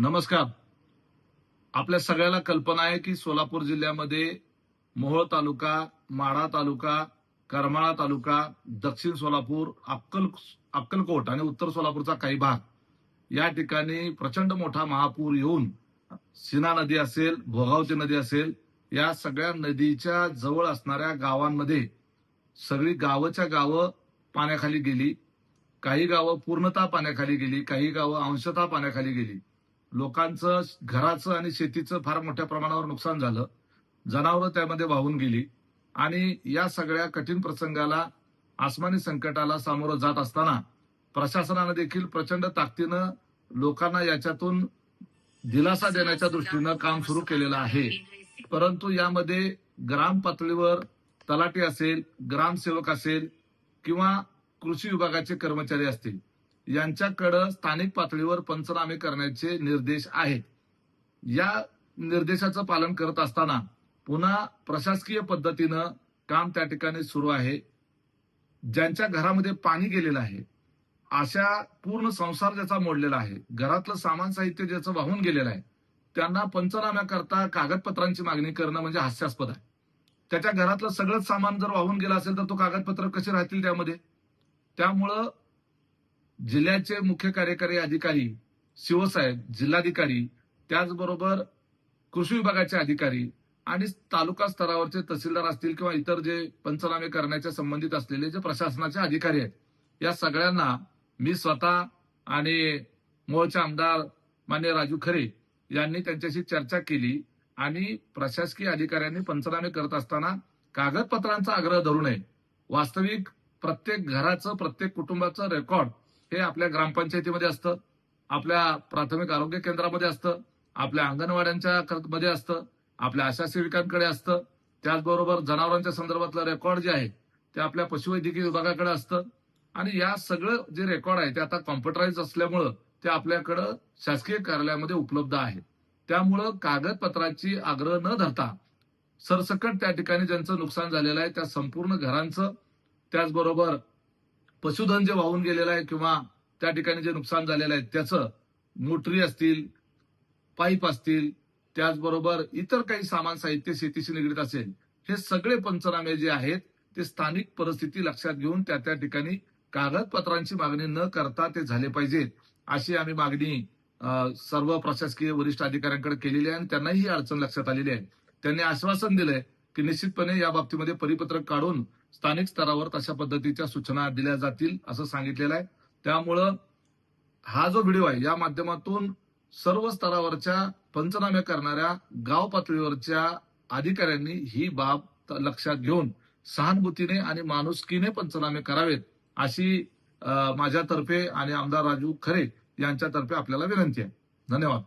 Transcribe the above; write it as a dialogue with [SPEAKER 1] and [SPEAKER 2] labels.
[SPEAKER 1] नमस्कार. आपल्या सगळ्याला कल्पना आहे की सोलापूर जिल्ह्यामध्ये मोहोळ तालुका माढा तालुका करमाळा तालुका दक्षिण सोलापूर अक्कल अक्कलकोट आणि उत्तर सोलापूरचा काही भाग. या ठिकाणी प्रचंड मोठा महापूर येऊन सीना नदी असेल भोगावती नदी असेल या सगळ्या नदीच्या जवळ असणाऱ्या गावांमध्ये सगळी गावच्या गावं पाण्याखाली गेली. काही गावं पूर्णतः पाण्याखाली गेली काही गावं अंशतः पाण्याखाली गेली. लोकांचं घराचं आणि शेतीचं फार मोठ्या प्रमाणावर नुकसान झालं. जनावरं त्यामध्ये वाहून गेली. आणि या सगळ्या कठीण प्रसंगाला आसमानी संकटाला सामोरं जात असताना प्रशासनानं देखील प्रचंड ताकदीनं लोकांना याच्यातून दिलासा देण्याच्या दृष्टीनं काम सुरू केलेलं आहे. परंतु यामध्ये ग्राम पातळीवर तलाठी असेल ग्रामसेवक असेल किंवा कृषी विभागाचे कर्मचारी असतील यांच्याकडं स्थानिक पातळीवर पंचनामे करण्याचे निर्देश आहेत. या निर्देशाचं पालन करत असताना पुन्हा प्रशासकीय पद्धतीनं काम त्या ठिकाणी सुरू आहे. ज्यांच्या घरामध्ये पाणी गेलेलं आहे अशा पूर्ण संसार ज्याचा मोडलेला आहे घरातलं सामान साहित्य ज्याचं वाहून गेलेलं आहे त्यांना पंचनाम्याकरता कागदपत्रांची मागणी करणं म्हणजे हास्यास्पद आहे. त्याच्या घरातलं सगळंच सामान जर वाहून गेलं असेल तर तो कागदपत्र कसे राहतील त्यामध्ये? त्यामुळं जिल्ह्याचे मुख्य कार्यकारी अधिकारी शिवसाहेब जिल्हाधिकारी त्याचबरोबर कृषी विभागाचे अधिकारी आणि तालुका स्तरावरचे तहसीलदार असतील किंवा इतर जे पंचनामे करण्याच्या संबंधित असलेले जे प्रशासनाचे अधिकारी आहेत या सगळ्यांना मी स्वतः आणि मोहचे आमदार मान्य राजू खरे यांनी त्यांच्याशी चर्चा केली आणि प्रशासकीय अधिकाऱ्यांनी पंचनामे करत असताना कागदपत्रांचा आग्रह धरू नये. वास्तविक प्रत्येक घराचं प्रत्येक कुटुंबाचं रेकॉर्ड हे आपल्या ग्रामपंचायतीमध्ये असतं आपल्या प्राथमिक आरोग्य केंद्रामध्ये असतं आपल्या अंगणवाड्यांच्या मध्ये असतं आपल्या आशा सेविकांकडे असतं. त्याचबरोबर जनावरांच्या संदर्भातलं रेकॉर्ड जे आहे ते आपल्या पशुवैद्यकीय विभागाकडे असतं. आणि या सगळं जे रेकॉर्ड आहे ते आता कॉम्प्युटराईज असल्यामुळं ते आपल्याकडं शासकीय कार्यालयामध्ये उपलब्ध आहे. त्यामुळं कागदपत्राची आग्रह न धरता सरसकट त्या ठिकाणी ज्यांचं नुकसान झालेलं आहे त्या संपूर्ण घरांचं त्याचबरोबर पशुधन जे वाहून गेलेलं आहे किंवा त्या ठिकाणी जे नुकसान झालेलं आहे त्याचं मोटरी असतील पाईप असतील त्याचबरोबर इतर काही सामान साहित्य शेतीशी निगडीत असेल हे सगळे पंचनामे जे आहेत ते स्थानिक परिस्थिती लक्षात घेऊन त्या त्या ठिकाणी कागदपत्रांची मागणी न करता ते झाले पाहिजेत अशी आम्ही मागणी सर्व प्रशासकीय वरिष्ठ अधिकाऱ्यांकडे केलेली आहे आणि त्यांनाही ही अडचण लक्षात आलेली आहे. त्यांनी आश्वासन दिलंय की निश्चितपणे या बाबतीमध्ये परिपत्रक काढून स्थानिक स्तरावर तशा पद्धतीच्या सूचना दिल्या जातील असं सांगितलेलं आहे. त्यामुळं हा जो व्हिडिओ आहे या माध्यमातून सर्व स्तरावरच्या पंचनामे करणाऱ्या गाव पातळीवरच्या अधिकाऱ्यांनी ही बाब लक्षात घेऊन सहानुभूतीने आणि माणुसकीने पंचनामे करावेत अशी माझ्यातर्फे आणि आमदार राजू खरे यांच्यातर्फे आपल्याला विनंती आहे. धन्यवाद.